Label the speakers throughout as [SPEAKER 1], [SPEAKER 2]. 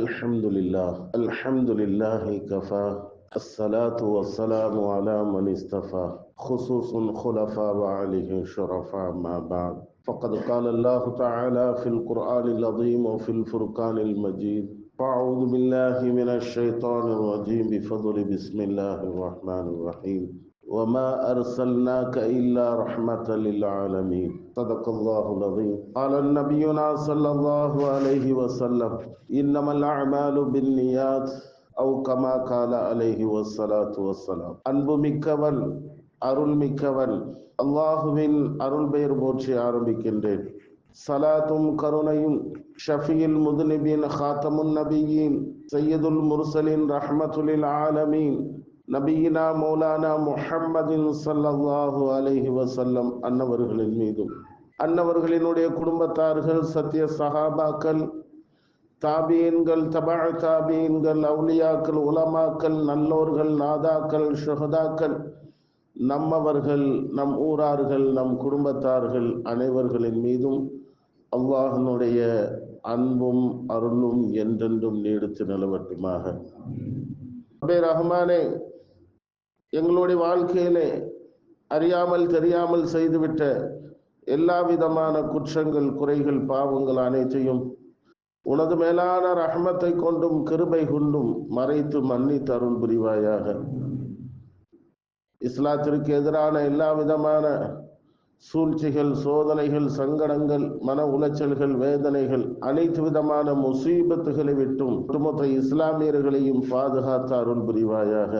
[SPEAKER 1] الحمد لله الحمد لله كفى الصلاة والسلام على من استفى خصوص خلفاء وعليه شرفاء ما بعد. فقد قال الله تعالى في القرآن العظيم وفي الفرقان المجيد فأعوذ بالله من الشيطان الرجيم بفضل بسم الله الرحمن الرحيم. وما أرسلناك إلا رحمة للعالمين صدق الله العظيم قال النبينا صلى الله عليه وسلم إنما الأعمال بالنيات أو كما قال عليه والصلاة والسلام அன்பு மிக்கவன் அருள் மிக்கவன் அல்லாஹுவின் அருள் பெயர் போற்றி ஆரம்பிக்கின்றேன் சலாத்தும் கருணையும் ஷஃபியில் முதுனிபின் ஹாத்தமுன் நபியின் சையதுல் முர்சலின் ரஹ்மத்துலில் ஆலமீன் நபியினா மௌலானா முஹம்மதின் சல்லல்லாஹு அலஹி வசல்லம் அன்னவர்களின் மீதும் அன்னவர்களினுடைய குடும்பத்தார்கள் சத்திய சஹாபாக்கள் தாபீன்கள் தபா தாபீன்கள் அவுலியாக்கள் உலமாக்கள் நல்லோர்கள் நாதாக்கள் ஷுஹதாக்கள் நம்மவர்கள் நம் ஊரார்கள் நம் குடும்பத்தார்கள் அனைவர்களின் மீதும் அல்லாஹனுடைய அன்பும் அருளும் என்றென்றும் நீடித்து நிலவட்டுமாக. அபே ரஹ்மானே எங்களுடைய வாழ்க்கையிலே அறியாமல் தெரியாமல் செய்துவிட்ட எல்லா விதமான குற்றங்கள் குறைகள் பாவங்கள் அனைத்தையும் உனது மேலான ரஹமத்தை கொண்டும் கிருபை கொண்டும் மறைத்து மன்னித்து அருள் புரிவாயாக. இஸ்லாத்திற்கு எதிரான எல்லா விதமான சூழ்ச்சிகள் சோதனைகள் சங்கடங்கள் மன உளைச்சல்கள் வேதனைகள் அனைத்து விதமான முசீபத்துகளை விட்டும் ஒட்டுமொத்த இஸ்லாமியர்களையும் பாதுகாத்து அருள் புரிவாயாக.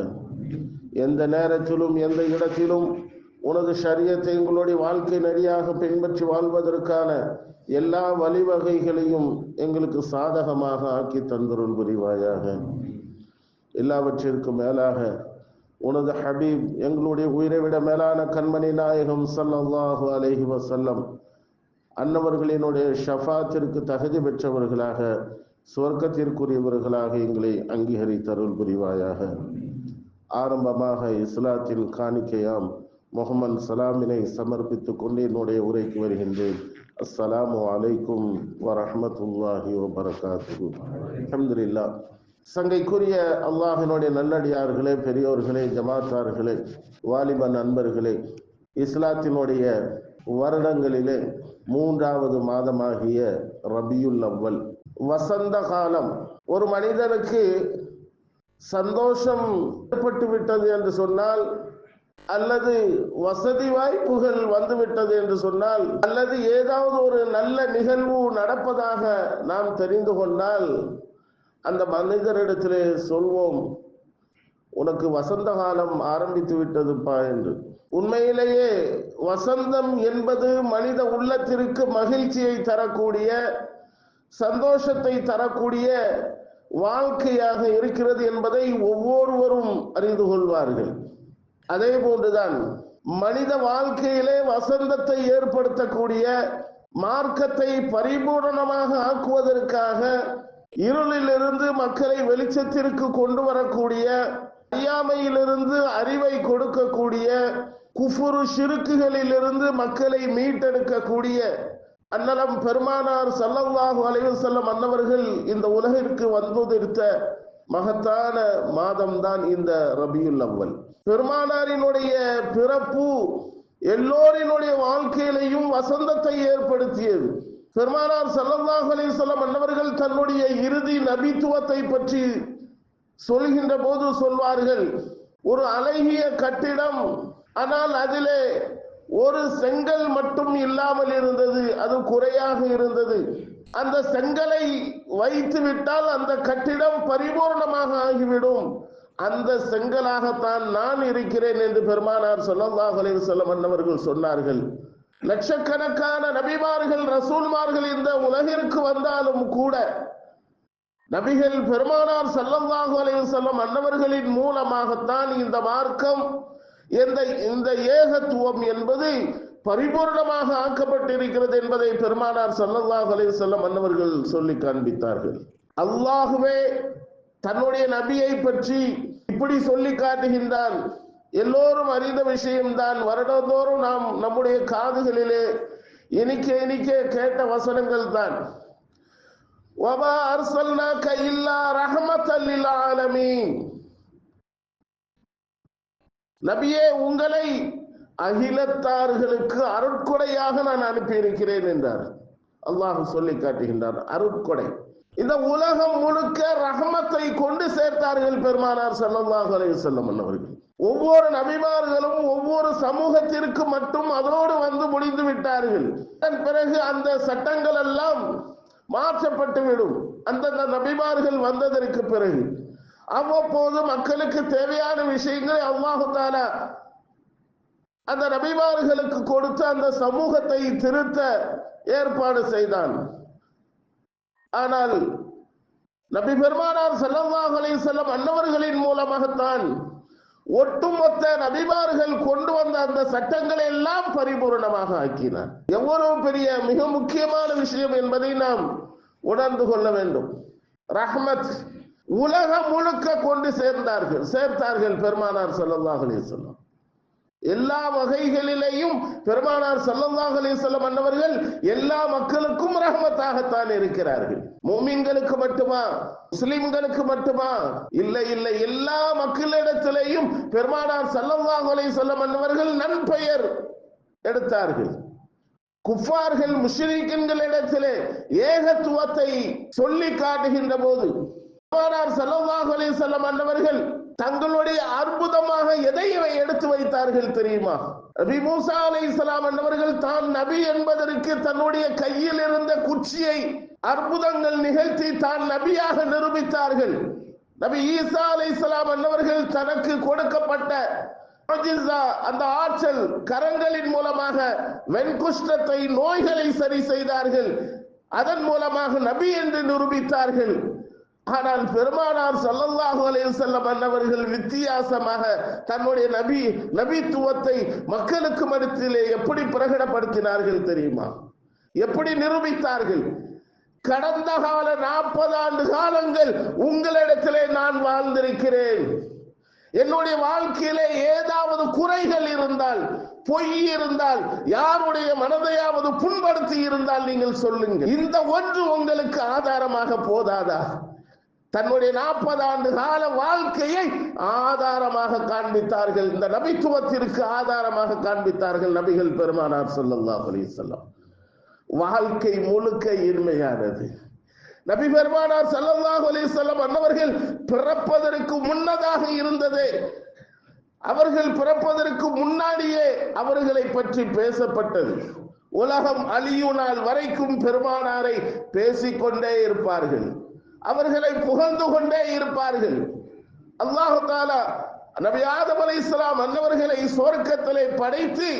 [SPEAKER 1] எந்த நேரத்திலும் எந்த இடத்திலும் உனது சரியத்தை எங்களுடைய வாழ்க்கை நெறியாக பின்பற்றி வாழ்வதற்கான எல்லா வழிவகைகளையும் எங்களுக்கு சாதகமாக ஆக்கி தந்தருள் புரிவாயாக. எல்லாவற்றிற்கும் மேலாக உனது ஹபீப் எங்களுடைய உயிரை விட மேலான கண்மணி நாயகம் சல்லாஹு அலஹி வசல்லம் அன்னவர்களினுடைய ஷஃபாத்திற்கு தகுதி பெற்றவர்களாக சுவர்க்கத்திற்குரியவர்களாக எங்களை அங்கீகரித்தருள் புரிவாயாக. ஆரம்பமாக இஸ்லாத்தின் காணிக்கையாம் முகமது சலாமினை சமர்ப்பித்துக் கொண்டு என்னுடைய உரைக்கு வருகின்றேன். அஸ்ஸலாமு அலைக்கும் வரமத்துல்லாஹி வபரகாத்து அஹமதுல்லா சங்கைக்குரிய அல்லாஹினுடைய நல்லடியார்களே பெரியோர்களே ஜமாத்தார்களே வாலிப நண்பர்களே இஸ்லாத்தினுடைய வருடங்களிலே மூன்றாவது மாதமாகிய ரபியுல் அவ்வல். வசந்த காலம். ஒரு மனிதனுக்கு சந்தோஷம் ஏற்பட்டு விட்டது என்று சொன்னால் அல்லது வசதி வாய்ப்புகள் வந்துவிட்டது என்று சொன்னால் அல்லது ஏதாவது ஒரு நல்ல நிகழ்வு நடப்பதாக நாம் தெரிந்து கொண்டால் அந்த மனிதரிடத்திலே சொல்வோம் உனக்கு வசந்த காலம் ஆரம்பித்து விட்டதுப்பா என்று. உண்மையிலேயே வசந்தம் என்பது மனித உள்ளத்திற்கு மகிழ்ச்சியை தரக்கூடிய சந்தோஷத்தை தரக்கூடிய வாழ்க்கையாக இருக்கிறது என்பதை ஒவ்வொருவரும் அறிந்து கொள்வார்கள். அதே போன்றுதான் மனித வாழ்க்கையிலே வசந்தத்தை ஏற்படுத்தக்கூடிய மார்க்கத்தை பரிபூரணமாக ஆக்குவதற்காக இருளிலிருந்து மக்களை வெளிச்சத்திற்கு கொண்டு வரக்கூடிய அறியாமையிலிருந்து அறிவை கொடுக்கக்கூடிய குஃபுரு சிறுக்குகளிலிருந்து மக்களை மீட்டெடுக்கக்கூடிய அன்னலம் பெருமானார் சல்லல்லாஹு அலைவு செல்லம் அன்னவர்கள் இந்த உலகிற்கு வந்துதிர்த்த மகத்தான மாதம் தான் இந்த ரபியுல் அவ்வல். பெருமானாரினுடைய பிறப்பு எல்லோரினுடைய வாழ்க்கையிலையும் வசந்தத்தை ஏற்படுத்தியது. பெருமானார் சல்லல்லாஹு அலைஹி மன்னவர்கள் அன்னவர்கள் தன்னுடைய இறுதி நபித்துவத்தை பற்றி சொல்கின்ற போது சொல்வார்கள் ஒரு அழகிய கட்டிடம் ஆனால் அதிலே ஒரு செங்கல் மட்டும் இல்லாமல் இருந்தது அது குறையாக இருந்தது. அந்த செங்கலை வைத்து விட்டால் அந்த கட்டிடம் பரிபூர்ணமாக ஆகிவிடும். அந்த செங்கலாகத்தான் நான் இருக்கிறேன் என்று பெருமானார் சொல்லல்லாஹ் அலைவசல்லம் அன்னவர்கள் சொன்னார்கள். லட்சக்கணக்கான நபிமார்கள் ரசூல்மார்கள் இந்த உலகிற்கு வந்தாலும் கூட நபிகள் பெருமானார் சல்லல்லாஹு அலைஹி வஸல்லம் அன்னவர்களின் மூலமாகத்தான் இந்த மார்க்கம் இந்த இந்த ஏகத்துவம் என்பது பரிபூர்ணமாக ஆக்கப்பட்டிருக்கிறது என்பதை பெருமானார் சல்லல்லாஹு அலைஹி வஸல்லம் அன்னவர்கள் சொல்லி காண்பித்தார்கள். அல்லாகவே தன்னுடைய நபியை பற்றி இப்படி சொல்லி காட்டுகின்றான். எல்லோரும் அறிந்த விஷயம்தான். வருடந்தோறும் நாம் நம்முடைய காதுகளிலே இனிக்க இனிக்க கேட்ட வசனங்கள் தான் வபா அர்சல்னா கையில்லா ரஹமத்தல்லில் ஆலமி நபியே உங்களை அகிலத்தார்களுக்கு அருட்கொடையாக நான் அனுப்பியிருக்கிறேன் என்றார். அல்லாஹ் சொல்லி காட்டுகின்றார் அருட்கொடை. இந்த உலகம் முழுக்க ரஹமத்தை கொண்டு சேர்த்தார்கள் பெருமானார் சல்லாஹ் அலையுசல்லம் அவர்கள். ஒவ்வொரு நபிமார்களும் ஒவ்வொரு சமூகத்திற்கு மட்டும் அதோடு வந்து முடிந்து விட்டார்கள். அதன் பிறகு அந்த சட்டங்கள் எல்லாம் மாற்றப்பட்டுவிடும் அந்தந்த நபிமார்கள் வந்ததற்கு பிறகு. அவ்வப்போது மக்களுக்கு தேவையான விஷயங்களை அல்லாஹு அந்த நபிமார்களுக்கு கொடுத்து அந்த சமூகத்தை திருத்த ஏற்பாடு செய்தான். ஆனால் நபி பெருமானார் ஸல்லல்லாஹு செல்லும் அன்னவர்களின் மூலமாகத்தான் ஒட்டுமொத்த நபிமார்கள் கொண்டு வந்த அந்த சட்டங்களை எல்லாம் பரிபூர்ணமாக ஆக்கினார். எவ்வளவு பெரிய மிக முக்கியமான விஷயம் என்பதை நாம் உணர்ந்து கொள்ள வேண்டும். ரஹ்மத் உலகம் முழுக்க கொண்டு சேர்ந்தார்கள் சேர்த்தார்கள் பெருமானார் ஸல்லல்லாஹு சொல்லும் எல்லா வகைகளிலேயும் பெருமானார் ஸல்லல்லாஹு அலைஹி வஸல்லம் அன்னவர்கள் எல்லா மக்களுக்கும் ரஹமத்தாகத்தான் இருக்கிறார்கள். மூமின்களுக்கு மட்டுமா? முஸ்லிம்களுக்கு மட்டுமா? இல்லை இல்லை. எல்லா மக்களிடத்திலேயும் பெருமானார் ஸல்லல்லாஹு அலைஹி வஸல்லம் அன்னவர்கள் நன்பெயர் எடுத்தார்கள். குஃபார்கள் முஷ்ரிக்கின்களிடத்திலே ஏகத்துவத்தை சொல்லி காட்டுகின்ற போது பெருமானார் ஸல்லல்லாஹு அலைஹி அன்னவர்கள் தங்களுடைய அற்புதமாக எதை இவை எடுத்து வைத்தார்கள் தெரியுமா? நபி மூசா அலைஹிஸ்ஸலாம் என்பவர்கள் தான் நபி என்பதற்கு தன்னுடைய கையில் இருந்த குச்சியை அற்புதங்கள் நிகழ்த்தி தான் நபியாக நிரூபித்தார்கள். நபி ஈசா அலை இஸ்லாம் என்பவர்கள் தனக்கு கொடுக்கப்பட்ட அந்த ஆற்றல் கரங்களின் மூலமாக வெண்குஷ்டத்தை நோய்களை சரி செய்தார்கள். அதன் மூலமாக நபி என்று நிரூபித்தார்கள். ஆனால் பெருமானார் சல்லல்லாஹு அலைஹி வஸல்லம் அன்னவர்கள் வித்தியாசமாக தன்னுடைய நபி நபித்துவத்தை மக்களுக்கு மடத்திலே எப்படி பிரகடப்படுத்தினார்கள் தெரியுமா? எப்படி நிரூபித்தார்கள்? கடந்த கால நாற்பது ஆண்டு காலங்கள் உங்களிடத்திலே நான் வாழ்ந்திருக்கிறேன். என்னுடைய வாழ்க்கையிலே ஏதாவது குறைகள் இருந்தால் பொய் இருந்தால் யாருடைய மனதையாவது புண்படுத்தி இருந்தால் நீங்கள் சொல்லுங்கள். இந்த ஒன்று உங்களுக்கு ஆதாரமாக போதாதா? தன்னுடைய நாற்பது ஆண்டு கால வாழ்க்கையை ஆதாரமாக காண்பித்தார்கள். இந்த நபித்துவத்திற்கு ஆதாரமாக காண்பித்தார்கள் நபிகள் பெருமானார் ஸல்லல்லாஹு அலிசல்லாம் வாழ்க்கை முழுக்க இன்மையானது நபி பெருமானார் ஸல்லல்லாஹு அலிசல்லாம் அன்னவர்கள் பிறப்பதற்கு முன்னதாக இருந்ததே. அவர்கள் பிறப்பதற்கு முன்னாடியே அவர்களை பற்றி பேசப்பட்டது. உலகம் அழியும் நாள் வரைக்கும் பெருமானாரை பேசிக்கொண்டே இருப்பார்கள். அவர்களை புகழ்ந்து கொண்டே இருப்பார்கள். அல்லாஹு தாலா நபி ஆதம் அலைஹிஸ்ஸலாம் அன்னவர்களை சொர்க்கத்திலே படைத்து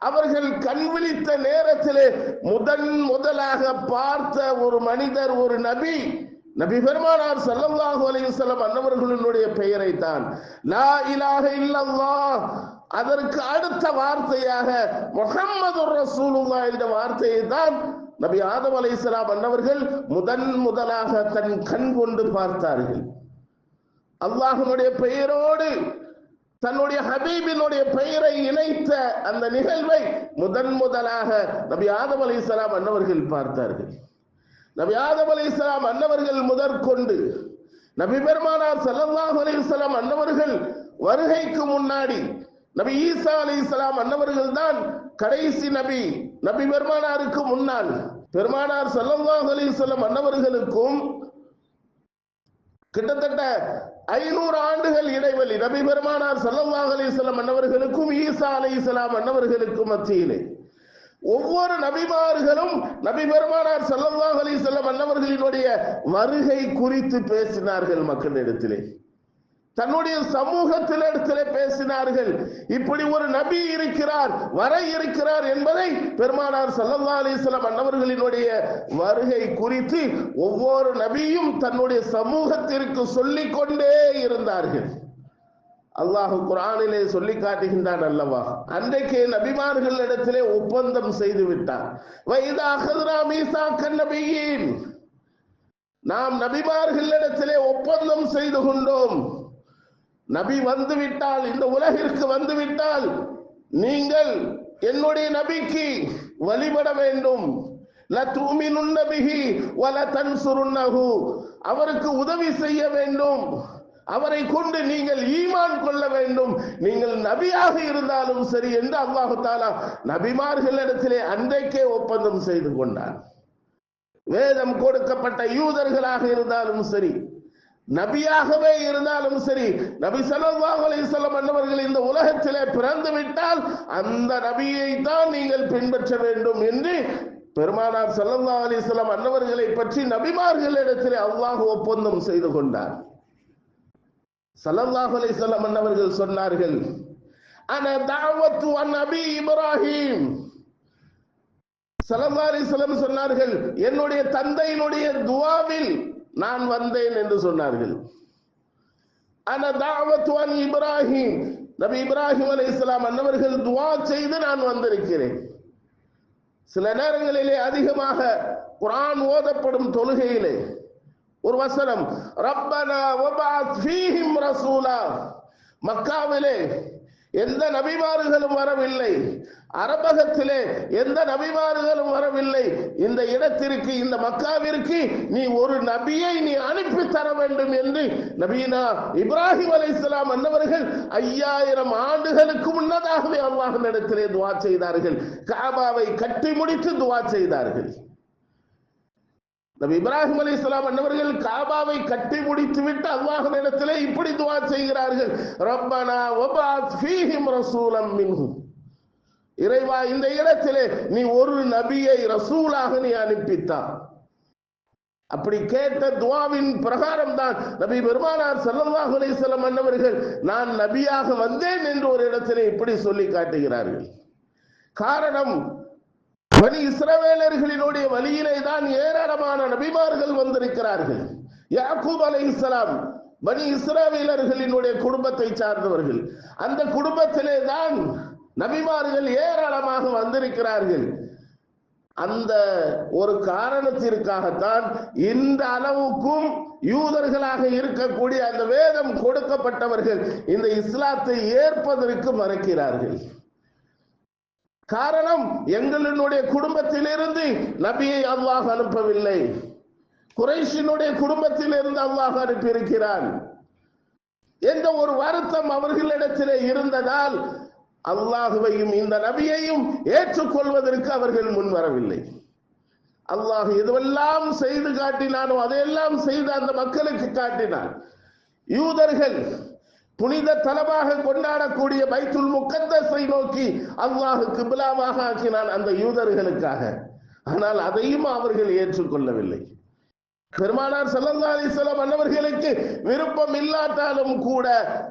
[SPEAKER 1] அவர்கள் கண் விழித்த நேரத்திலே முதன் முதலாக பார்த்த ஒரு மனிதர் ஒரு நபி நபி பெருமானார் சல்லல்லாஹு அலைஹி வஸல்லம் அன்னவர்களுடைய பெயரை தான் லா இலாக இல்லல்லா அதற்கு அடுத்த வார்த்தையாக முகம்மது ரசூலுல்லா என்ற வார்த்தையை தான் நபி ஆதம் அலைஹிஸ்ஸலாம் அன்னவர்கள் முதன் முதலாக தன் கண் கொண்டு பார்த்தார்கள். அல்லாஹனுடைய பெயரோடு தன்னுடைய ஹபீபினுடைய பெயரை இணைத்த அந்த நிகழ்வை முதன் முதலாக நபி ஆதம் அலைஹிஸ்ஸலாம் அன்னவர்கள் பார்த்தார்கள். நபி ஆதம் அலைஹிஸ்ஸலாம் அன்னவர்கள் முதற்கொண்டு நபி பெருமானார் சல்லாஹ் அலி இஸ்லாம் அன்னவர்கள் வருகைக்கு முன்னாடி நபி ஈசா அலைஹிஸ்ஸலாம் அன்னவர்கள் தான் கடைசி நபி. நபி பெருமானாருக்கு முன்னால். பெருமானார் ஸல்லல்லாஹு அலி வஸல்லம் அன்னவர்களுக்கும் கிட்டத்தட்ட ஐநூறு ஆண்டுகள் இடைவெளி. நபி பெருமானார் ஸல்லல்லாஹு அலி வஸல்லம் அன்னவர்களுக்கும் ஈசா அலைஹிஸ்ஸலாம் அன்னவர்களுக்கும் மத்தியிலே. ஒவ்வொரு நபிமார்களும் நபி பெருமானார் ஸல்லல்லாஹு அலி வஸல்லம் அன்னவர்களினுடைய வருகை குறித்து பேசினார்கள் மக்களிடத்திலே தன்னுடைய சமூகத்திலிடத்திலே பேசினார்கள். இப்படி ஒரு நபி இருக்கிறார் வர இருக்கிறார் என்பதை பெருமானார் சல்லா அலிஸ்லாம் அன்னவர்களினுடைய வருகை குறித்து ஒவ்வொரு நபியும் தன்னுடைய சமூகத்திற்கு சொல்லிக் கொண்டே இருந்தார்கள். அல்லாஹ் குரானிலே சொல்லி காட்டுகின்றான் அல்லவா? அன்றைக்கு நபிமார்களிடத்திலே ஒப்பந்தம் செய்து விட்டார் வைதா அகதுரா மீசாக்கன் நாம் நபிமார்களிடத்திலே ஒப்பந்தம் செய்து கொண்டோம். நபி வந்து விட்டால் இந்த உலகிற்கு வந்து விட்டால் நீங்கள் என்னுடைய நபிக்கு வழிபட வேண்டும். அவருக்கு உதவி செய்ய வேண்டும். அவரை கொண்டு நீங்கள் ஈமான் கொள்ள வேண்டும். நீங்கள் நபியாக இருந்தாலும் சரி என்று அல்லாஹு தாலா நபிமார்களிடத்திலே அன்றைக்கே ஒப்பந்தம் செய்து கொண்டான். வேதம் கொடுக்கப்பட்ட யூதர்களாக இருந்தாலும் சரி நபியாகவே இருந்தாலும் சரி நபி ஸல்லல்லாஹு அலைஹி வஸல்லம் அன்னவர்கள் இந்த உலகத்திலே பிறந்து விட்டால் அந்த நபியை தான் நீங்கள் பின்பற்ற வேண்டும் என்று பெருமானார் சல்லா அலிஸ்லாம் அன்னவர்களை பற்றி நபிமார்களிடத்திலே அல்லாஹ் ஒப்பந்தம் செய்து கொண்டார். ஸல்லல்லாஹு அலிஸ்லாம் அன்னவர்கள் சொன்னார்கள் அன தாவத்து அன் நபி இப்ராஹிம். சல்லா அலிஸ்லாம் சொன்னார்கள் என்னுடைய தந்தையினுடைய துவாவில் நான் வந்தேன் என்று சொன்னார்கள். அன இப்ராஹிம். நபி இப்ராஹிம் அலைஹிஸ்ஸலாம் அன்னவர்கள் துவா செய்து நான் வந்திருக்கிறேன். சில நேரங்களிலே அதிகமாக குரான் ஓதப்படும் தொழுகையிலே ஒரு வசனம் ரப்பனா ஒபாத் ஃபீஹிம் ரசூலா. மக்காவிலே எந்த நபிமார்களும் வரவில்லை. அரபகத்திலே எந்த நபிமார்களும் வரவில்லை. இந்த இடத்திற்கு இந்த மக்காவிற்கு நீ ஒரு நபியை நீ அனுப்பி தர வேண்டும் என்று நபீனா இப்ராஹிம் அலைஹிஸ்ஸலாம் அன்னவர்கள் ஐயாயிரம் ஆண்டுகளுக்கு முன்னதாகவே அல்லாஹ் இடத்திலே துவா செய்தார்கள். காபாவை கட்டி முடித்து துவா செய்தார்கள். நபி இப்ராஹிம் அலி இஸ்லாம் அன்னவர்கள் காபாவை கட்டி முடித்து விட்டு அல்லாஹ் இடத்திலே இப்படி துவா செய்கிறார்கள். ரப்பனா ஒபா ஃபீஹிம் ரசூலம் மின்ஹும் இறைவா இந்த இடத்திலே நீ ஒரு நபியை ரசூலாக நீ அனுப்பித்தா அப்படி கேட்ட துவாவின் பிரகாரம் தான் நபி பெருமானார் ஸல்லல்லாஹு அலைஹி வஸல்லம் அன்னவர்கள் நான் நபியாக வந்தேன் என்று ஒரு இடத்திலே இப்படி சொல்லி காட்டுகிறார்கள். காரணம் பனி இஸ்ரவேலர்களினுடைய வழியிலே தான் ஏராளமான நபிமார்கள் வந்திருக்கிறார்கள். யாக்கூப் அலைஹிஸ்ஸலாம் பனி இஸ்ரவேலர்களினுடைய குடும்பத்தை சார்ந்தவர்கள். அந்த குடும்பத்திலே தான் நபிமார்கள் ஏராளமாக வந்திருக்கிறார்கள். அந்த ஒரு காரணத்திற்காகத்தான் இந்த அளவுக்கும் யூதர்களாக இருக்கக்கூடிய அந்த வேதம் கொடுக்கப்பட்டவர்கள் இந்த இஸ்லாத்தை ஏற்பதற்கு மறக்கிறார்கள். காரணம் எங்களினுடைய குடும்பத்திலிருந்து நபியை அல்லாஹ் அனுப்பவில்லை. குறைஷினுடைய குடும்பத்திலிருந்து அல்லாஹ் அனுப்பியிருக்கிறான். என்ற ஒரு வருத்தம் அவர்களிடத்திலே இருந்ததால் அல்லாஹுவையும் இந்த நபியையும் ஏற்றுக்கொள்வதற்கு அவர்கள் முன்வரவில்லை அல்லாஹ் எதுவெல்லாம் செய்து காட்டினானோ அதையெல்லாம் செய்து அந்த மக்களுக்கு காட்டினான். யூதர்கள் புனித தலமாக கொண்டாடக்கூடிய பைத்துல் முக்கத்தஸை நோக்கி அல்லாஹ் கிபிலாவாக ஆக்கினான் அந்த யூதர்களுக்காக. ஆனால் அதையும் அவர்கள் ஏற்றுக்கொள்ளவில்லை. பெருமானார் ஸல்லல்லாஹு அலைஹி வஸல்லம் அன்னவர்களுக்கு விருப்பம் இல்லாட்டாலும் கூட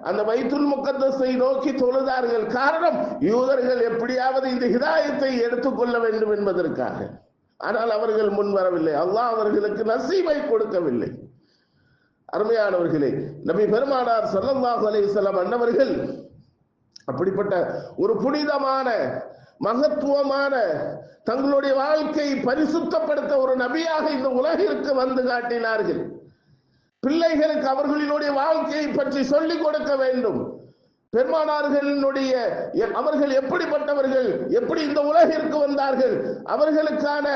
[SPEAKER 1] அந்த வைத்துல் முக்கத்தஸை நோக்கி தொழுதார்கள் காரணம் யூதர்கள் எப்படியாவது இந்த ஹிதாயத்தை எடுத்துக்கொள்ள வேண்டும் என்பதற்காக. ஆனால் அவர்கள் முன்வரவில்லை அல்லாஹ் அவர்களுக்கு நசீவை கொடுக்கவில்லை. அருமையானவர்களே நபி பெருமானார் சல்லல்லாஹு அலைஹி வஸல்லம் அன்னவர்கள் அப்படிப்பட்ட ஒரு புனிதமான மகத்துவமான தங்களுடைய வாழ்க்கையை பரிசுத்தப்படுத்த ஒரு நபியாக இந்த உலகிற்கு வந்து காட்டினார்கள். பிள்ளைகளுக்கு அவர்களினுடைய வாழ்க்கையை பற்றி சொல்லிக் கொடுக்க வேண்டும். பெருமானார்களினுடைய எ- அவர்கள் எப்படிப்பட்டவர்கள் எப்படி இந்த உலகிற்கு வந்தார்கள் அவர்களுக்கான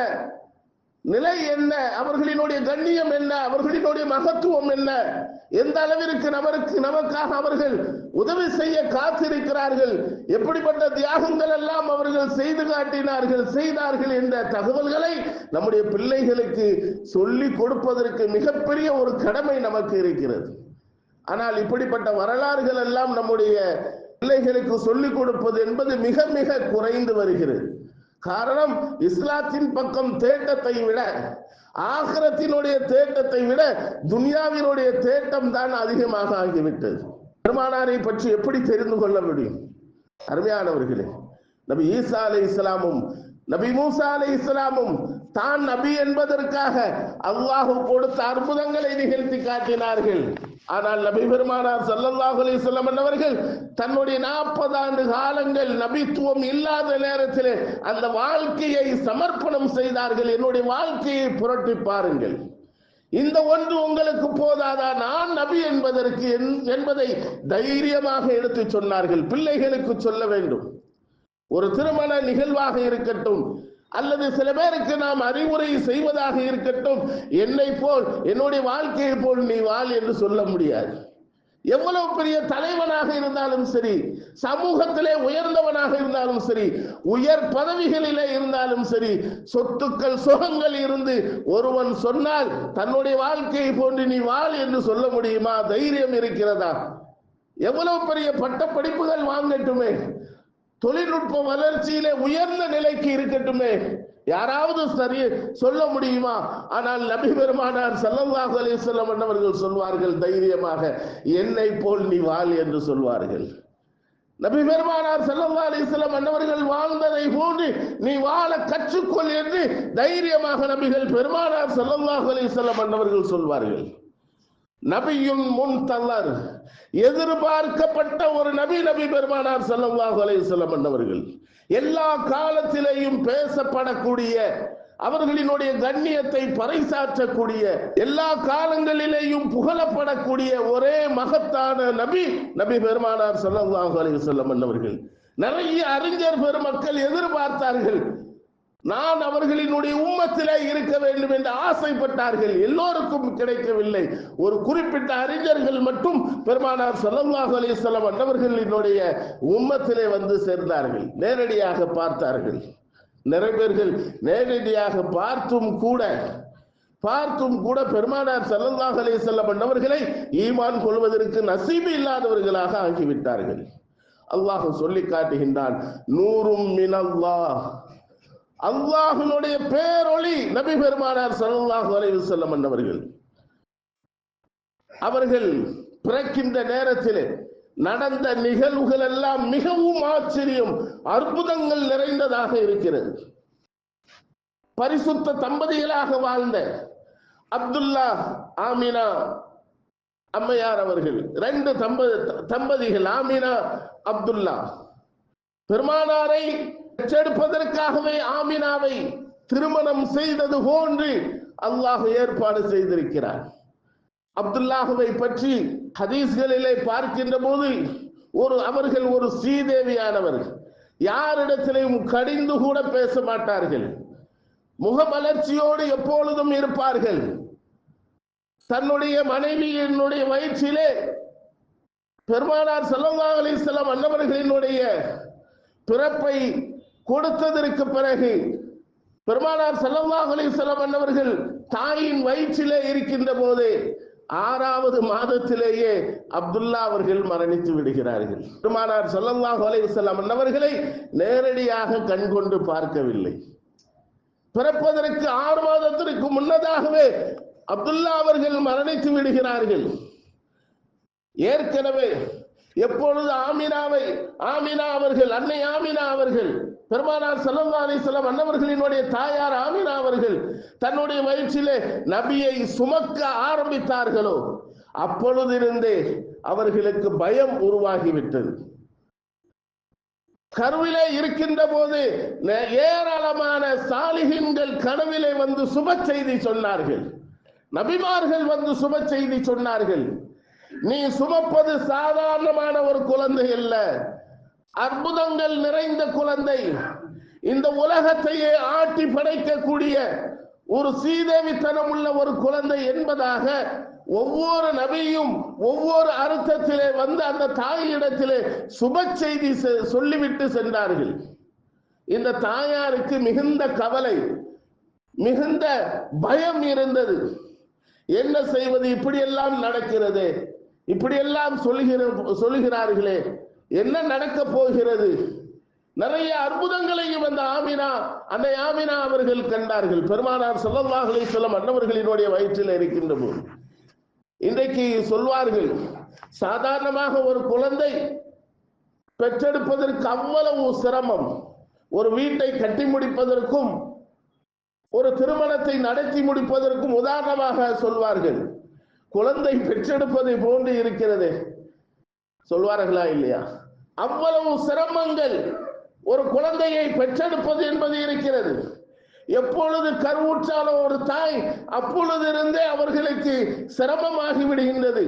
[SPEAKER 1] நிலை என்ன? அவர்களினுடைய கண்ணியம் என்ன? அவர்களினுடைய மகத்துவம் என்ன? எந்த அளவிற்கு நமக்கு நமக்காக அவர்கள் உதவி செய்ய காத்திருக்கிறார்கள்? எப்படிப்பட்ட தியாகங்கள் எல்லாம் அவர்கள் செய்து காட்டினார்கள் செய்தார்கள் என்ற தகவல்களை நம்முடைய பிள்ளைகளுக்கு சொல்லி கொடுப்பதற்கு மிகப்பெரிய ஒரு கடமை நமக்கு இருக்கிறது. ஆனால் இப்படிப்பட்ட வரலாறுகள் எல்லாம் நம்முடைய பிள்ளைகளுக்கு சொல்லிக் கொடுப்பது என்பது மிக மிக குறைந்து வருகிறது. காரணம் இஸ்லாத்தின் பக்கம் தேட்டத்தை விட ஆகரத்தினுடைய தேட்டத்தை விட துனியாவினுடைய தேட்டம் தான் அதிகமாக ஆகிவிட்டது. பெருமானாரை பற்றி எப்படி தெரிந்து கொள்ள முடியும்? அருமையானவர்களே நபி ஈசா அலை இஸ்லாமும் நபி மூசா அலை இஸ்லாமும் தான் நபி என்பதற்காக அல்லாஹு கொடுத்த அற்புதங்களை நிகழ்த்தி காட்டினார்கள். ஆனால் நபி பெருமானார் சல்லல்லாஹு அலைஹி வஸல்லம் தன்னுடைய நாற்பது ஆண்டு காலங்கள் நபித்துவம் இல்லாத நேரத்தில் அந்த வாழ்க்கையை சமர்ப்பணம் செய்தார்கள். என்னுடைய வாழ்க்கையை புரட்டி பாருங்கள். இந்த ஒன்று உங்களுக்கு போதாதா? நான் நபி என்பதற்கு என்- என்பதை தைரியமாக எடுத்து சொன்னார்கள். பிள்ளைகளுக்கு சொல்ல வேண்டும். ஒரு திருமண நிகழ்வாக இருக்கட்டும் அல்லது சில பேருக்கு நாம் அறிவுரை செய்வதாக இருக்கட்டும் என்னை போல் என்னுடைய வாழ்க்கையை போல் நீ வாழ் என்று சொல்ல முடியாது. எவ்வளவு பெரிய தலைவனாக இருந்தாலும் சரி சமூகத்திலே உயர்ந்தவனாக இருந்தாலும் சரி உயர் பதவிகளிலே இருந்தாலும் சரி சொத்துக்கள் சுகங்கள் இருந்து ஒருவன் சொன்னால் தன்னுடைய வாழ்க்கையை போன்று நீ வாழ் என்று சொல்ல முடியுமா? தைரியம் இருக்கிறதா? எவ்வளவு பெரிய பட்ட படிப்புகள் வாங்கட்டுமே. தொழில்நுட்ப வளர்ச்சியிலே உயர்ந்த நிலைக்கு இருக்கட்டுமே. யாராவது சரி சொல்ல முடியுமா? ஆனால் நபி பெருமானார் ஸல்லல்லாஹு அலைஹி என்னவர்கள் சொல்வார்கள் தைரியமாக என்னை போல் நீ வாழ் என்று சொல்வார்கள். நபி பெருமானார் ஸல்லல்லாஹு அலைஹி வஸல்லம் அன்னவர்கள் வாழ்ந்ததை போன்று நீ வாழ கற்றுக்கொள் என்று தைரியமாக நபிகள் பெருமானார் ஸல்லல்லாஹு அலைஹி வஸல்லம் அன்னவர்கள் சொல்வார்கள். நபியும் முன் தள்ளர் எதிர்பார்க்கப்பட்ட ஒரு நபி நபி பெருமானார் ஸல்லல்லாஹு அலைஹி வஸல்லம் எல்லா காலத்திலேயும் பேசப்படக்கூடிய அவர்களினுடைய கண்ணியத்தை பறைசாற்றக்கூடிய எல்லா காலங்களிலேயும் புகழப்படக்கூடிய ஒரே மகத்தான நபி நபி பெருமானார் ஸல்லல்லாஹு அலைஹி வஸல்லம் நிறைய அறிஞர் பெருமக்கள் எதிர்பார்த்தார்கள் நான் அவர்களினுடைய உம்மத்திலே இருக்க வேண்டும் என்று ஆசைப்பட்டார்கள். எல்லோருக்கும் கிடைக்கவில்லை. ஒரு குறிப்பிட்ட அறிஞர்கள் மட்டும் பெருமானார் சல்லாஹ் அலிசல்லாம் வஸல்லம் அன்னவர்களினுடைய உம்மத்திலே வந்து சேர்ந்தார்கள். நேரடியாக பார்த்தார்கள். நிறைய பேர்கள் நேரடியாக பார்த்தும் கூட பார்த்தும் கூட பெருமானார் சல்லாஹ் அலைஹி வஸல்லம் அன்னவர்களை ஈமான் கொள்வதற்கு நசீபு இல்லாதவர்களாக ஆகிவிட்டார்கள். அல்லாஹ் சொல்லி காட்டுகின்றான் நூறும் மினல்லாஹ். அல்லாஹினுடைய பேரொளி நபி பெருமானார் சல்லாஹு அலைவு செல்லம் அன்னவர்கள். அவர்கள் பிறக்கின்ற நேரத்திலே நடந்த நிகழ்வுகள் எல்லாம் மிகவும் ஆச்சரியம் அற்புதங்கள் நிறைந்ததாக இருக்கிறது. பரிசுத்த தம்பதிகளாக வாழ்ந்த அப்துல்லா ஆமினா அம்மையார் அவர்கள் ரெண்டு தம்ப தம்பதிகள் ஆமினா அப்துல்லா. பெருமானாரை பெற்றெடுப்பதற்காகவே ஆமினாவை திருமணம் செய்தது போன்று அல்லாஹ் ஏற்பாடு செய்திருக்கிறார். அப்துல்லாஹுவை பற்றி ஹதீஸ்களிலே பார்க்கின்ற போது ஒரு அவர்கள் ஒரு ஸ்ரீதேவியானவர் யாரிடத்திலையும் கடிந்து கூட பேச மாட்டார்கள். முக வளர்ச்சியோடு எப்பொழுதும் இருப்பார்கள். தன்னுடைய மனைவியினுடைய வயிற்றிலே பெருமானார் ஸல்லல்லாஹு அலைஹி அன்னவர்களினுடைய பிறப்பை கொடுத்ததற்கு பிறகு பெருமானார் ஸல்லல்லாஹு அலைஹி வஸல்லம் தாயின் வயிற்றிலே இருக்கின்ற போதே ஆறாவது மாதத்திலேயே அப்துல்லா அவர்கள் மரணித்து விடுகிறார்கள். பெருமானார் செல்லவாக செல்லம் அண்ணவர்களை நேரடியாக கண்கொண்டு பார்க்கவில்லை. பிறப்பதற்கு ஆறு மாதத்திற்கு முன்னதாகவே அப்துல்லா அவர்கள் மரணித்து விடுகிறார்கள். ஏற்கனவே எப்பொழுது ஆமினாவை ஆமினா அவர்கள் அன்னை ஆமினா அவர்கள் பெருமானார் ஸல்லல்லாஹு அலி செல்லம் அன்னவர்களினுடைய தாயார் ஆமினா அவர்கள் தன்னுடைய வயிற்றிலே நபியை சுமக்க ஆரம்பித்தார்களோ அப்பொழுதிருந்தே அவர்களுக்கு பயம் உருவாகிவிட்டது. கருவிலே இருக்கின்ற போது ஏராளமான சாலிகின்கள் கனவிலே வந்து சுப செய்தி சொன்னார்கள். நபிமார்கள் வந்து சுப செய்தி சொன்னார்கள். நீ சுமப்பது சாதாரணமான ஒரு குழந்தை அல்ல. அற்புதங்கள் நிறைந்த குழந்தை. இந்த உலகத்தையே ஆட்டி படைக்கக்கூடிய ஒரு சீதேவித்தனம் உள்ள ஒரு குழந்தை என்பதாக ஒவ்வொரு நபியும் ஒவ்வொரு அர்த்தத்திலே வந்து அந்த தாயிடத்திலே சுப செய்தி செ- சொல்லிவிட்டு சென்றார்கள். இந்த தாயாருக்கு மிகுந்த கவலை மிகுந்த பயம் இருந்தது. என்ன செய்வது? இப்படியெல்லாம் நடக்கிறது. இப்படியெல்லாம் சொல்லுகிற சொல்லுகிறார்களே என்ன நடக்க போகிறது? நிறைய அற்புதங்களையும் அந்த ஆமினா அந்த ஆமினா அவர்கள் கண்டார்கள். பெருமானார் ஸல்லல்லாஹு சொல்ல வஸல்லம் அன்னவர்களினுடைய வயிற்றில் இருக்கின்ற போது இன்றைக்கு சொல்வார்கள் சாதாரணமாக ஒரு குழந்தை பெற்றெடுப்பதற்கு அவ்வளவு சிரமம். ஒரு வீட்டை கட்டி முடிப்பதற்கும் ஒரு திருமணத்தை நடத்தி முடிப்பதற்கும் உதாரணமாக சொல்வார்கள். குழந்தை பெற்றெடுப்பதை போன்று இருக்கிறது. சொல்வார்களா இல்லையா? அவ்வளவு சிரமங்கள் ஒரு குழந்தையை பெற்றெடுப்பது என்பது இருக்கிறது. எப்பொழுது கருவுற்றாலோ ஒரு தாய் அப்பொழுது இருந்தே அவர்களுக்கு சிரமமாகி விடுகின்றது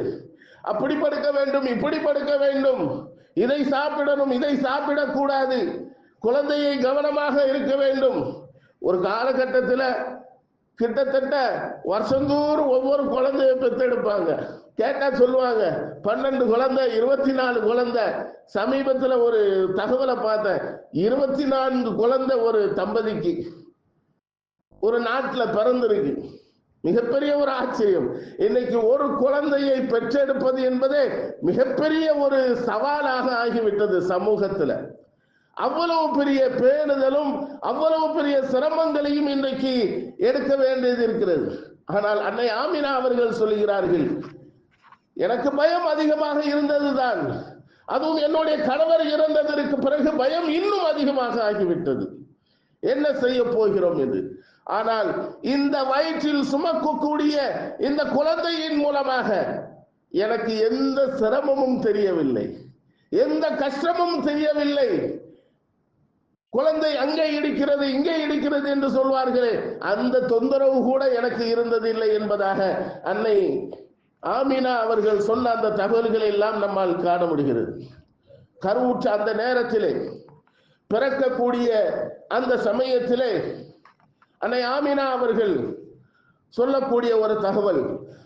[SPEAKER 1] அப்படி படுக்க வேண்டும் இப்படி படுக்க வேண்டும். இதை சாப்பிடணும் இதை சாப்பிடக்கூடாது. குழந்தையை கவனமாக இருக்க வேண்டும். ஒரு காலகட்டத்தில் கிட்டத்தட்ட வருஷந்தோறும் ஒவ்வொரு குழந்தைய பெற்றெடுப்பாங்க. கேட்டா சொல்லுவாங்க பன்னெண்டு குழந்தை இருபத்தி நாலு குழந்தை. சமீபத்துல ஒரு தகவலை பார்த்தேன். இருபத்தி நான்கு குழந்தை ஒரு தம்பதிக்கு ஒரு நாட்டில் பிறந்திருக்கு. மிகப்பெரிய ஒரு ஆச்சரியம். இன்னைக்கு ஒரு குழந்தையை பெற்றெடுப்பது என்பதே மிகப்பெரிய ஒரு சவாலாக ஆகிவிட்டது சமூகத்துல. அவ்வளவு பெரிய பேணுதலும் அவ்வளவு பெரிய சிரமங்களையும் இன்றைக்கு எடுக்க வேண்டியது இருக்கிறது. ஆனால் அன்னை ஆமினா அவர்கள் சொல்லுகிறார்கள் எனக்கு பயம் அதிகமாக இருந்ததுதான். அதுவும் என்னுடைய கணவர் இறந்ததற்கு பிறகு பயம் இன்னும் அதிகமாக ஆகிவிட்டது. என்ன செய்ய போகிறோம் என்று ஆனால் இந்த வயிற்றில் சுமக்கக்கூடிய இந்த குழந்தையின் மூலமாக எனக்கு எந்த சிரமமும் தெரியவில்லை. எந்த கஷ்டமும் தெரியவில்லை. குழந்தை அங்கே இடிக்கிறது இங்கே இடிக்கிறது என்று சொல்வார்களே அந்த தொந்தரவு கூட எனக்கு இருந்ததில்லை என்பதாக அன்னை ஆமினா அவர்கள் சொன்ன அந்த தகவல்களை எல்லாம் நம்மால் காண முடிகிறது. கருவுற்ற அந்த நேரத்திலே பிறக்கக்கூடிய அந்த சமயத்திலே அன்னை ஆமினா அவர்கள் சொல்லக்கூடிய ஒரு தகவல்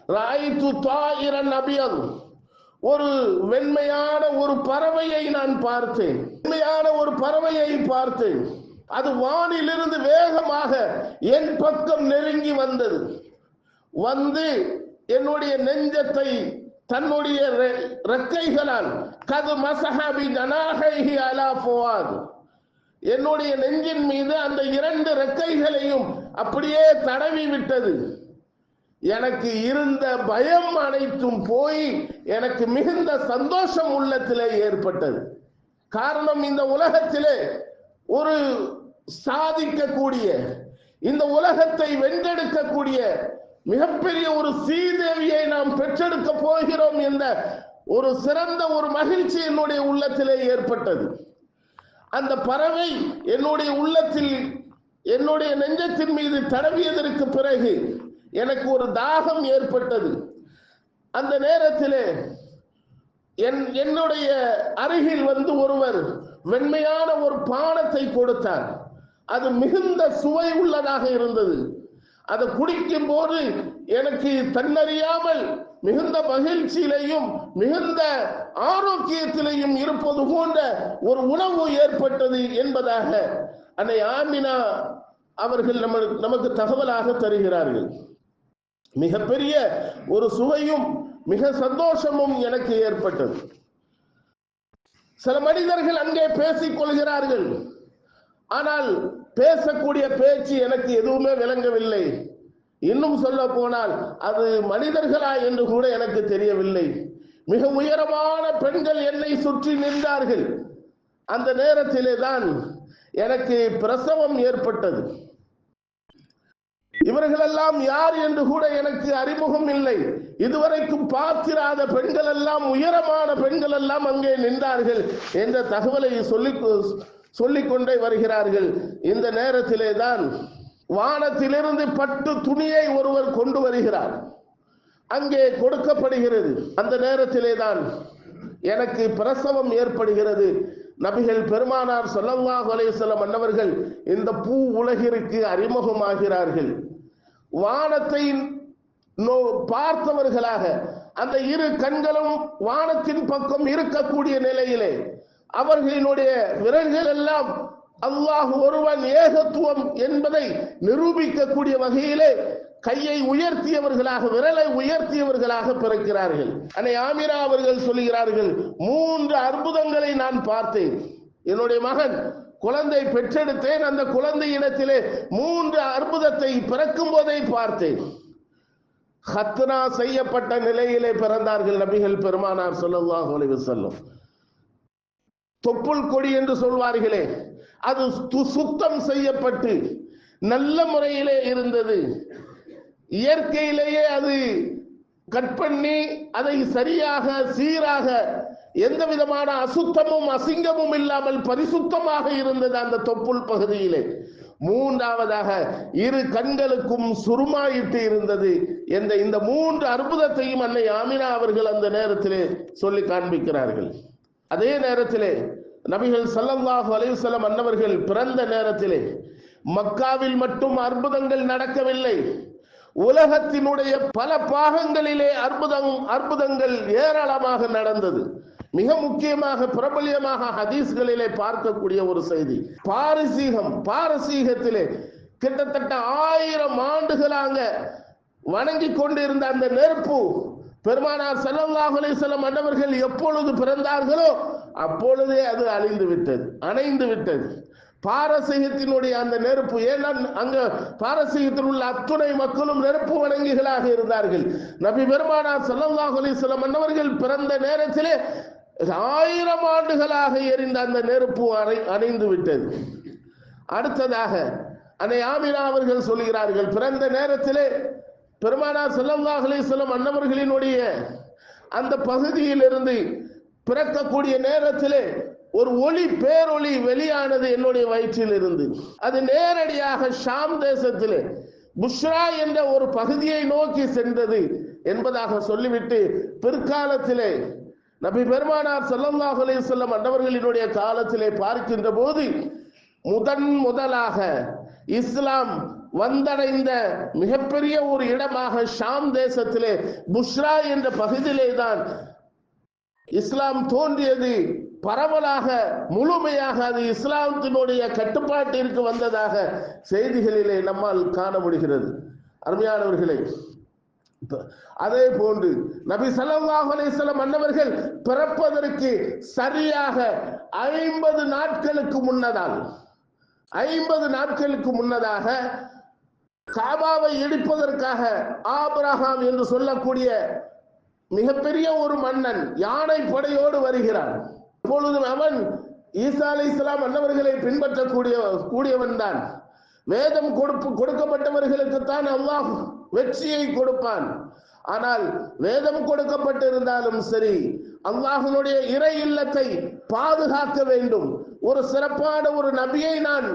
[SPEAKER 1] ராய்த்து தாயிரன் அபியது ஒரு வெண்மையான ஒரு பறவையை நான் பார்த்தேன். வெண்மையான ஒரு பறவையை பார்த்தேன். அது வானிலிருந்து வேகமாக என் பக்கம் நெருங்கி வந்தது. வந்து என்னுடைய நெஞ்சத்தை தன்னுடைய ரெக்கைகளால் கது மசஹபி ஜனாஹி அலா போவாது என்னுடைய நெஞ்சின் மீது அந்த இரண்டு ரெக்கைகளையும் அப்படியே தடவி விட்டது. எனக்கு இருந்த பயம் அனைத்தும் போய் எனக்கு மிகுந்த சந்தோஷம் உள்ளத்திலே ஏற்பட்டது. காரணம் இந்த உலகத்திலே ஒரு சாதிக்கக்கூடிய இந்த உலகத்தை வென்றெடுக்கக்கூடிய மிகப்பெரிய ஒரு சீதேவியை நாம் பெற்றெடுக்க போகிறோம் என்ற ஒரு சிறந்த ஒரு மகிழ்ச்சி என்னுடைய உள்ளத்திலே ஏற்பட்டது. அந்த பறவை என்னுடைய உள்ளத்தில் என்னுடைய நெஞ்சத்தின் மீது தடவியதற்கு பிறகு எனக்கு ஒரு தாகம் ஏற்பட்டது. அந்த நேரத்திலே என் என்னுடைய அருகில் வந்து ஒருவர் வெண்மையான ஒரு பானத்தை கொடுத்தார். அது மிகுந்த சுவை உள்ளதாக இருந்தது. அதை குடிக்கும் போது எனக்கு தன்னறியாமல் மிகுந்த மகிழ்ச்சியிலையும் மிகுந்த ஆரோக்கியத்திலையும் இருப்பது போன்ற ஒரு உணவு ஏற்பட்டது என்பதாக அன்னை ஆமினா அவர்கள் நம்ம நமக்கு தகவலாக தருகிறார்கள். மிகப்பெரிய ஒரு சுவையும் மிக சந்தோஷமும் எனக்கு ஏற்பட்டது. சில மனிதர்கள் அங்கே பேசிக் கொள்கிறார்கள். ஆனால் பேசக்கூடிய பேச்சு எனக்கு எதுவுமே விளங்கவில்லை. இன்னும் சொல்ல போனால் அது மனிதர்களா என்று கூட எனக்கு தெரியவில்லை. மிக உயரமான பெண்கள் என்னை சுற்றி நின்றார்கள். அந்த நேரத்திலே தான் எனக்கு பிரசவம் ஏற்பட்டது. இவர்களெல்லாம் யார் என்று கூட எனக்கு அறிமுகம் இல்லை. இதுவரைக்கும் பார்த்திராத பெண்கள் எல்லாம் உயரமான பெண்கள் எல்லாம் அங்கே நின்றார்கள் என்ற தகவலை சொல்லி சொல்லிக் கொண்டே வருகிறார்கள். இந்த நேரத்திலே தான் வானத்திலிருந்து பட்டு துணியை ஒருவர் கொண்டு வருகிறார். அங்கே கொடுக்கப்படுகிறது. அந்த நேரத்திலே தான் எனக்கு பிரசவம் ஏற்படுகிறது. நபிகள் பெருமானார் ஸல்லல்லாஹு அலைஹி வஸல்லம் மன்னவர்கள் இந்த பூ உலகிற்கு அறிமுகமாகிறார்கள். வானத்தை நோ- பார்த்தவர்களாக அந்த இரு கண்களும் வானத்தின் பக்கம் இருக்கக்கூடிய நிலையிலே அவர்களினுடைய விரல்கள் எல்லாம் அல்லாஹ் ஒருவன் ஏகத்துவம் என்பதை நிரூபிக்கக்கூடிய வகையிலே கையை உயர்த்தியவர்களாக விரலை உயர்த்தியவர்களாக பிறக்கிறார்கள். அன்னை ஆமிரா அவர்கள் சொல்லுகிறார்கள் மூன்று அற்புதங்களை நான் பார்த்தேன். என்னுடைய மகன் குழந்தை பெற்றெடுத்தேன். அந்த குழந்தை இனத்திலே மூன்று அற்புதத்தை பிறக்கும் போதே பார்த்தேன். ஹத்னா செய்யப்பட்ட நிலையிலே பிறந்தார்கள் நபிகள் பெருமானார் ஸல்லல்லாஹு அலைஹி வஸல்லம். தொப்புள் கொடி என்று சொல்வார்களே அது சு- சுத்தம் செய்யப்பட்டு நல்ல முறையிலே இருந்தது. இயற்கையிலேயே அது கட் பண்ணி அதை சரியாக சீராக எந்த விதமான அசுத்தமும் அசிங்கமும் இல்லாமல் பரிசுத்தமாக இருந்தது அந்த தொப்புள் பகுதியிலே. மூன்றாவதாக இரு கண்களுக்கும் சுருமாயிட்டு இருந்தது என்ற இந்த மூன்று அற்புதத்தையும் அன்னை ஆமினா அவர்கள் அந்த நேரத்திலே சொல்லி காண்பிக்கிறார்கள். அதே நேரத்திலே நபிகள் ஸல்லல்லாஹு அலைஹி அன்னவர்கள் பிறந்த நேரத்திலே மக்காவில் மட்டும் அற்புதங்கள் நடக்கவில்லை. உலகத்தினுடைய பல பாகங்களிலே அற்புதம் அற்புதங்கள் ஏராளமாக நடந்தது. மிக முக்கியமாக பிரபலியமாக ஹதீஸ்களிலே பார்க்கக்கூடிய ஒரு செய்தி. பாரசீகம் பாரசீகத்திலே கிட்டத்தட்ட ஆயிரம் ஆண்டுகளாக வணங்கி கொண்டிருந்த அந்த நெருப்பு பெருமானார் ஸல்லல்லாஹு அலைஹி மன்னவர்கள் எப்பொழுது பிறந்தார்களோ அப்பொழுதே அது அழிந்து விட்டது அணைந்து விட்டது. பாரசீகத்தினுடைய அந்த நெருப்பு ஏன்னா அங்க பாரசீகத்தில் உள்ள அத்துணை மக்களும் நெருப்பு வணங்கிகளாக இருந்தார்கள். நபி பெருமானார் ஸல்லல்லாஹு அலைஹி மன்னவர்கள் பிறந்த நேரத்திலே ஆயிரம் ஆண்டுகளாக எரிந்த அந்த நெருப்பு அணை அணைந்து விட்டது. அடுத்ததாக அன்னை ஆமினா அவர்கள் சொல்கிறார்கள் பிறந்த நேரத்திலே பெருமானார் ஸல்லல்லாஹு செல்லும் அன்னவர்களினுடைய அந்த பகுதியிலிருந்து பிறக்கக்கூடிய நேரத்திலே ஒரு ஒளி பேரொளி வெளியானது என்னுடைய வயிற்றில் இருந்து அது நேரடியாக ஷாம் தேசத்திலே புஷ்ரா என்ற ஒரு பகுதியை நோக்கி சென்றது என்பதாக சொல்லிவிட்டு பிற்காலத்திலே நபி பெருமானார் ஸல்லல்லாஹு அலைஹி செல்லம் அண்டவர்களினுடைய காலத்திலே பார்க்கின்ற போது முதன் முதலாக இஸ்லாம் வந்தடைந்த மிகப்பெரிய ஒரு இடமாக ஷாம் தேசத்திலே புஷ்ரா என்ற பகுதியிலே தான் இஸ்லாம் தோன்றியது. பரவலாக முழுமையாக அது இஸ்லாமத்தினுடைய கட்டுப்பாட்டிற்கு வந்ததாக செய்திகளிலே நம்மால் காண முடிகிறது. அருமையானவர்களே அதே போன்று நபி ஸல்லல்லாஹு அலைஹி மன்னவர்கள் பிறப்பதற்கு சரியாக ஐம்பது நாட்களுக்கு முன்னதால் ஐம்பது நாட்களுக்கு முன்னதாக காபாவை இடிப்பதற்காக ஆபரகாம் என்று சொல்லக்கூடிய மிகப்பெரிய ஒரு மன்னன் யானை படையோடு வருகிறான். இப்பொழுதும் அவன் ஈசா அலி இஸ்லாம் அன்னவர்களை பின்பற்றக்கூடிய கூடியவன் தான் வேதம் கொடுப்பு கொடுக்கப்பட்டவர்களுக்குத்தான் அல்லாஹ் வெற்றியை கொடுப்பான். ஆனால் வேதம் கொடுக்கப்பட்டிருந்தாலும் சரி அல்லாஹனுடைய இறை இல்லத்தை பாதுகாக்க வேண்டும். ஒரு சிறப்பான ஒரு நபியை நான்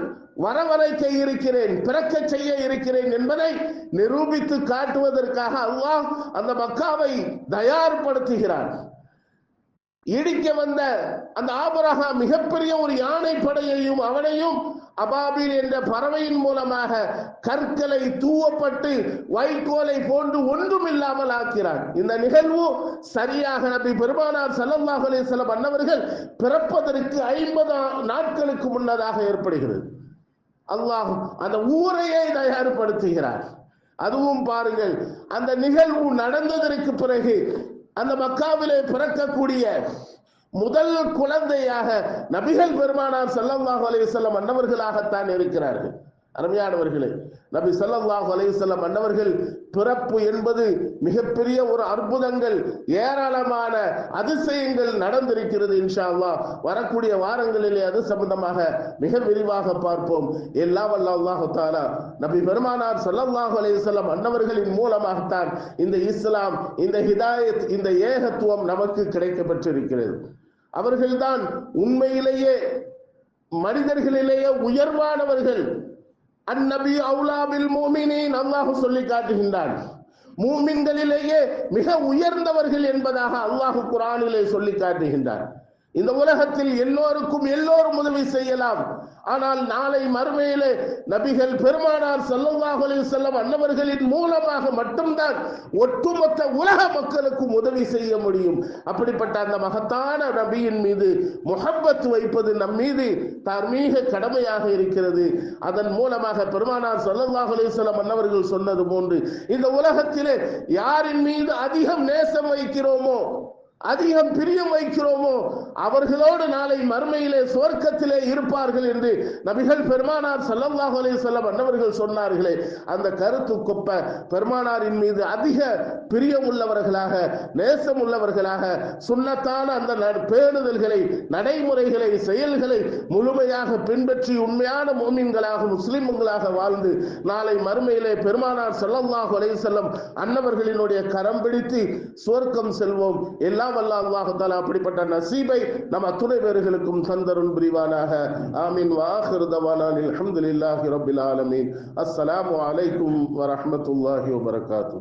[SPEAKER 1] வரவழைக்க இருக்கிறேன் பிறக்க செய்ய இருக்கிறேன் என்பதை நிரூபித்து காட்டுவதற்காக அல்லாஹ் அந்த மக்காவை தயார்படுத்துகிறான். இடிக்க வந்த அந்த ஆபரகா மிகப்பெரிய ஒரு யானை படையையும் அவனையும் அபாபில் என்ற பறவையின் மூலமாக கற்களை தூவப்பட்டு வைக்கோலை போன்று ஒன்றும் இல்லாமல் ஆக்கிறான். இந்த நிகழ்வு சரியாக நபி பெருமானார் ஸல்லல்லாஹு அலைஹி வஸல்லம் அன்னவர்கள் பிறப்பதற்கு ஐம்பது நாட்களுக்கு முன்னதாக ஏற்படுகிறது. அல்லாஹ் அந்த ஊரையே தயார்படுத்துகிறார். அதுவும் பாருங்கள் அந்த நிகழ்வு நடந்ததற்கு பிறகு அந்த மக்காவிலே பிறக்கக்கூடிய முதல் குழந்தையாக நபிகள் பெருமானார் ஸல்லல்லாஹு அலைஹி வஸல்லம் அன்னவர்களாகத்தான் இருக்கிறார்கள். அருமையானவர்களே நபி ஸல்லல்லாஹு அலைஹி வஸல்லம் அன்னவர்கள் பிறப்பு என்பது மிகப்பெரிய ஒரு அற்புதங்கள் ஏராளமான அதிசயங்கள் நடந்திருக்கிறது இன்ஷா அல்லாஹ் வரக்கூடிய வாரங்களிலே அது சம்பந்தமாக மிக விரிவாக பார்ப்போம். எல்லா வல்ல அல்லாஹு தாலா நபி பெருமானார் ஸல்லல்லாஹு அலைஹி வஸல்லம் அன்னவர்களின் மூலமாகத்தான் இந்த இஸ்லாம் இந்த ஹிதாயத் இந்த ஏகத்துவம் நமக்கு கிடைக்கப்பட்டிருக்கிறது. அவர்கள்தான் உண்மையிலேயே மனிதர்களிலேயே உயர்வானவர்கள். அந்நபி அவுலாபில் மூமினின் அல்லாஹ் சொல்லி காட்டுகின்றான். மூமின்களிலேயே மிக உயர்ந்தவர்கள் என்பதாக அல்லாஹு குரானிலே சொல்லி காட்டுகின்றார் இந்த உலகத்தில் எல்லோருக்கும் எல்லோரும் உதவி செய்யலாம். ஆனால் நாளை மறுமையிலே நபிகள் பெருமானார் ஸல்லல்லாஹு செல்லும் அன்னவர்களின் மூலமாக மட்டும்தான் ஒட்டுமொத்த உலக மக்களுக்கும் உதவி செய்ய முடியும். அப்படிப்பட்ட அந்த மகத்தான நபியின் மீது முகப்பத் வைப்பது நம் மீது தார்மீக கடமையாக இருக்கிறது. அதன் மூலமாக பெருமானார் ஸல்லல்லாஹு செல்லும் அன்னவர்கள் சொன்னது போன்று இந்த உலகத்திலே யாரின் மீது அதிகம் நேசம் வைக்கிறோமோ அதிகம் பிரியம் வைக்கிறோமோ அவர்களோடு நாளை மறுமையிலே சுவர்க்கத்திலே இருப்பார்கள் என்று நபிகள் பெருமானார் ஸல்லல்லாஹு அலைஹி வஸல்லம் அன்னவர்கள் சொன்னார்களே. அந்த கருத்து கொப்ப பெருமானாரின் மீது அதிக பிரியம் உள்ளவர்களாக நேசம் உள்ளவர்களாக சுண்ணத்தான அந்த பேணுதல்களை நடைமுறைகளை செயல்களை முழுமையாக பின்பற்றி உண்மையான மோமின்களாக முஸ்லிம்களாக வாழ்ந்து நாளை மறுமையிலே பெருமானார் ஸல்லல்லாஹு அலைஹி வஸல்லம் அன்னவர்களினுடைய கரம் பிடித்து சுவர்க்கம் செல்வோம். எல்லாம் அல்லா அல்லாஹால அப்படிப்பட்ட நசீபை நம் அத்துணை பேர்களுக்கும் தந்தருள் புரிவானாக. ஆமீன். வாஹிர் தவானா ரபில் ஆலமீன். அஸ்ஸலாமு அலைக்கும் வரமத்துல்லாஹி வபரகாத்தூ